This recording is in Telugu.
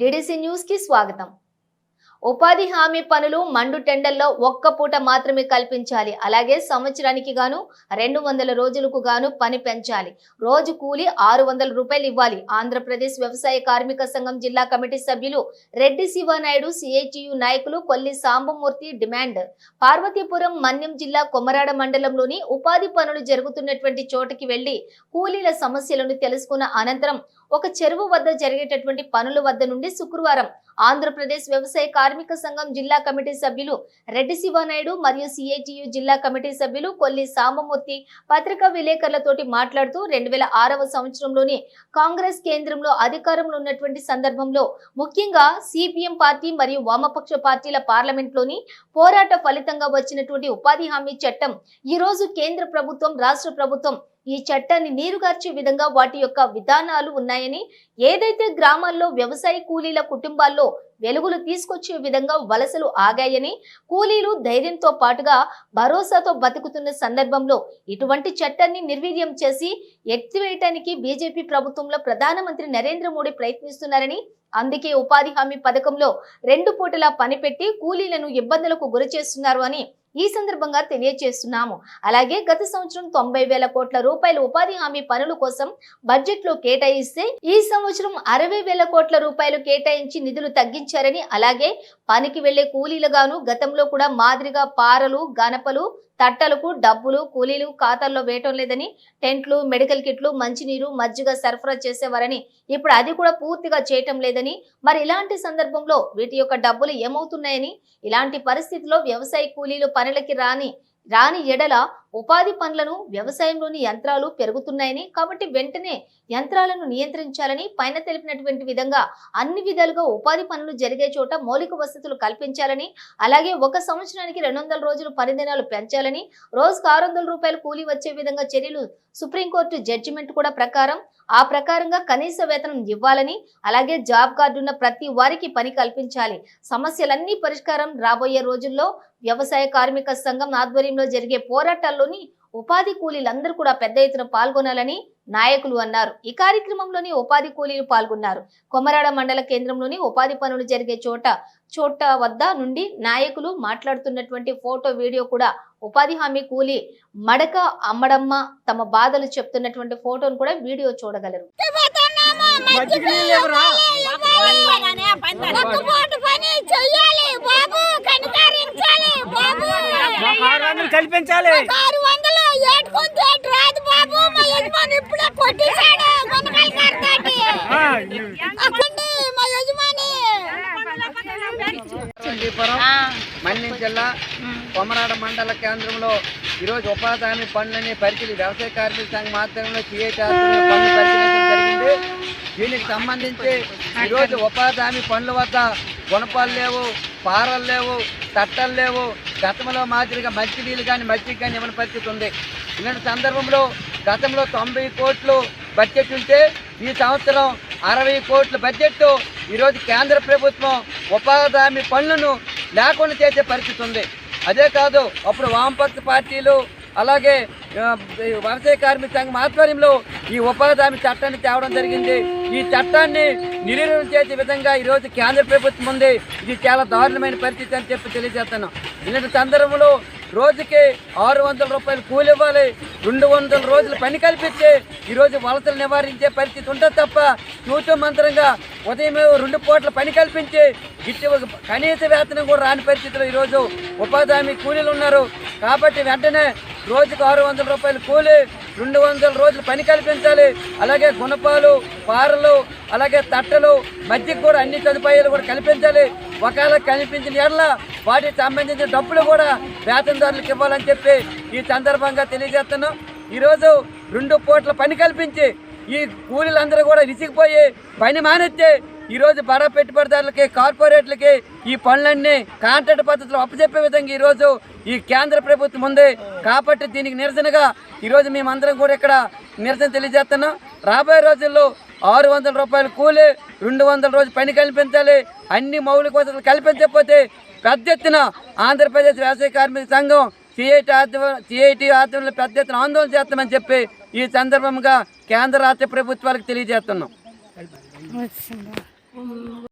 డిడిసి న్యూస్కి స్వాగతం. ఉపాధి హామీ పనులు మండు టెండర్లో ఒక్క పూట మాత్రమే కల్పించాలి. అలాగే సంవత్సరానికి గాను రెండు వందల రోజులకు గాను పని పెంచాలి. రోజు కూలి ఆరు వందల రూపాయలు ఇవ్వాలి. ఆంధ్రప్రదేశ్ వ్యవసాయ కార్మిక సంఘం జిల్లా కమిటీ సభ్యులు రెడ్డి శివానాయుడు సిఐటియు నాయకులు కొల్లి సాంబమూర్తి డిమాండ్. పార్వతీపురం మన్యం జిల్లా కొమరాడ మండలంలోని ఉపాధి పనులు జరుగుతున్నటువంటి చోటుకి వెళ్ళి కూలీల సమస్యలను తెలుసుకున్న అనంతరం ఒక చెరువు వద్ద జరిగేటటువంటి పనుల వద్ద నుండి శుక్రవారం ఆంధ్రప్రదేశ్ వ్యవసాయ కార్మిక సంఘం జిల్లా కమిటీ సభ్యులు రెడ్డి శివనాయుడు మరియు సిఐటియు జిల్లా కమిటీ సభ్యులు కొల్లి సాంబమూర్తి పత్రికా విలేకరులతోటి మాట్లాడుతూ రెండు వేల ఆరవ సంవత్సరంలోని కాంగ్రెస్ కేంద్రంలో అధికారంలో ఉన్నటువంటి సందర్భంలో ముఖ్యంగా సిపిఎం పార్టీ మరియు వామపక్ష పార్టీల పార్లమెంట్లోని పోరాట ఫలితంగా వచ్చినటువంటి ఉపాధి హామీ చట్టం ఈ రోజు కేంద్ర ప్రభుత్వం రాష్ట్ర ప్రభుత్వం ఈ చట్టాన్ని నీరుగార్చే విధంగా వాటి యొక్క విధానాలు ఉన్నాయని ఏదైతే గ్రామాల్లో వ్యవసాయ కూలీల కుటుంబాల్లో వెలుగులు తీసుకొచ్చే విధంగా వలసలు ఆగాయని కూలీలు ధైర్యంతో పాటుగా భరోసాతో బతుకుతున్న సందర్భంలో ఇటువంటి చట్టాన్ని నిర్వీర్యం చేసి ఎత్తివేయటానికి బీజేపీ ప్రభుత్వంలో ప్రధానమంత్రి నరేంద్ర మోడీ ప్రయత్నిస్తున్నారని అందుకే ఉపాధి హామీ పథకంలో రెండు పూటలా పనిపెట్టి కూలీలను ఇబ్బందులకు గురి చేస్తున్నారు అని ఈ సందర్భంగా తెలియజేస్తున్నాము. అలాగే గత సంవత్సరం తొంభై వేల కోట్ల రూపాయల ఉపాధి హామీ పనుల కోసం బడ్జెట్లో కేటాయిస్తే ఈ సంవత్సరం అరవై వేల కోట్ల రూపాయలు కేటాయించి నిధులు తగ్గించారని అలాగే పనికి వెళ్ళే కూలీలుగాను గతంలో కూడా మాదిరిగా పారలు గనపలు తట్టలకు డబ్బులు కూలీలు ఖాతాల్లో వేయటం లేదని టెంట్లు మెడికల్ కిట్లు మంచినీరు మజ్జిగ సరఫరా చేసేవారని ఇప్పుడు అది కూడా పూర్తిగా చేయటం లేదని మరి ఇలాంటి సందర్భంలో వీటి యొక్క డబ్బులు ఏమవుతున్నాయని ఇలాంటి పరిస్థితిలో వ్యవసాయ కూలీలు పని పనులకి రాని రాని ఎడల ఉపాధి పనులను వ్యవసాయంలోని యంత్రాలు పెరుగుతున్నాయని కాబట్టి వెంటనే యంత్రాలను నియంత్రించాలని పైన తెలిపినటువంటి విధంగా అన్ని విధాలుగా ఉపాధి పనులు జరిగే చోట మౌలిక వసతులు కల్పించాలని అలాగే ఒక సంవత్సరానికి రెండు వందల రోజులు పనిదినాలు పెంచాలని రోజుకు ఆరు వందల రూపాయలు కూలీ వచ్చే విధంగా చర్యలు సుప్రీంకోర్టు జడ్జిమెంట్ కూడా ప్రకారం ఆ ప్రకారంగా కనీస వేతనం ఇవ్వాలని అలాగే జాబ్ కార్డు ఉన్న ప్రతి వారికి పని కల్పించాలి. సమస్యలన్నీ పరిష్కారం రాబోయే రోజుల్లో వ్యవసాయ కార్మిక సంఘం ఆధ్వర్యంలో జరిగే పోరాటాల్లోని ఉపాధి కూలీలందరూ కూడా పెద్ద ఎత్తున పాల్గొనాలని నాయకులు అన్నారు. ఈ కార్యక్రమంలోని ఉపాధి కూలీలు పాల్గొన్నారు. కొమరాడ మండల కేంద్రంలోని ఉపాధి పనులు జరిగే చోట చోట వద్ద నుండి నాయకులు మాట్లాడుతున్నటువంటి ఫోటో వీడియో కూడా ఉపాధి హామీ కూలీ మడక అమ్మడమ్మ తమ బాధలు చెప్తున్నటువంటి ఫోటోను కూడా వీడియో చూడగలరు. పని చెయ్యాలి బాబు వందలు కల్పించాలి చండీపురం మన్యం జిల్లా కొమరాడ మండల కేంద్రంలో ఈరోజు ఉపాధి హామీ పనులని పరిశీలి వ్యవసాయ కార్మిక సంఘం ఆధ్వర్యంలో పనులు పరిశీలించడం జరిగింది. దీనికి సంబంధించి ఈరోజు ఉపాధి హామీ పనుల వద్ద గుణపాలు లేవు పారలు లేవు తట్టలు లేవు గతంలో మాదిరిగా మంచి నీళ్ళు కానీ మజ్జిగ కానీ ఇవ్వని పరిస్థితి ఉంది? ఇలాంటి సందర్భంలో గతంలో తొంభై కోట్లు బడ్జెట్ ఉంటే ఈ సంవత్సరం అరవై కోట్ల బడ్జెట్ ఈరోజు కేంద్ర ప్రభుత్వం ఉపాధి హామీ పనులను లేకుండా చేసే పరిస్థితి ఉంది. అదే కాదు అప్పుడు వామపక్ష పార్టీలు అలాగే వ్యవసాయ కార్మిక సంఘం ఆధ్వర్యంలో ఈ ఉపాధి హామీ చట్టాన్ని తేవడం జరిగింది. ఈ చట్టాన్ని నిర్వీర్యం చేసే విధంగా ఈరోజు కేంద్ర ప్రభుత్వం ఉంది. ఇది చాలా దారుణమైన పరిస్థితి అని చెప్పి తెలియజేస్తాను ఇలాంటి సందర్భంలో రోజుకి ఆరు వందల రూపాయలు కూలి ఇవ్వాలి. రెండు వందల రోజులు పని కల్పించి ఈరోజు వలసలు నివారించే పరిస్థితి ఉంటుంది తప్ప తూతు మంత్రంగా ఉదయం రెండు పూట్ల పని కల్పించి ఇటు కనీస వేతనం కూడా రాని పరిస్థితిలో ఈరోజు ఉపాధి హామీ కూలీలు ఉన్నారు. కాబట్టి వెంటనే రోజుకు ఆరు వందల రూపాయలు కూలి రెండు వందల రోజులు పని కల్పించాలి. అలాగే గుణపాలు పారలు అలాగే తట్టలు మధ్య కూడా అన్ని సదుపాయాలు కూడా కల్పించాలి. ఒకవేళ కనిపించిన ఎడల వాటికి సంబంధించిన డబ్బులు కూడా వేతనదారులకు ఇవ్వాలని చెప్పి ఈ సందర్భంగా తెలియజేస్తున్నాం. ఈరోజు రెండు పూట్ల పని కల్పించి ఈ కూలీలందరూ కూడా విసిగిపోయి పని మానేస్తే ఈరోజు బడా పెట్టుబడిదారులకి కార్పొరేట్లకి ఈ పనులన్నీ కాంట్రాక్ట్ పద్ధతిలో అప్పచెప్పే విధంగా ఈరోజు ఈ కేంద్ర ప్రభుత్వం ఉంది. కాబట్టి దీనికి నిరసనగా ఈరోజు మేమందరం కూడా ఇక్కడ నిరసన తెలియజేస్తున్నాం. రాబోయే రోజుల్లో ఆరు వందల రూపాయలు కూలి రెండు వందల రోజు పని కల్పించాలి అన్ని మౌలిక వసతులు కల్పించకపోతే పెద్ద ఎత్తున ఆంధ్రప్రదేశ్ వ్యవసాయ కార్మిక సంఘం సిఐటి ఆధ్వర్యం సిఐటి ఆధ్వర్యంలో పెద్ద ఎత్తున ఆందోళన చేస్తామని చెప్పి ఈ సందర్భంగా కేంద్ర రాష్ట్ర ప్రభుత్వాలకు తెలియజేస్తున్నాం.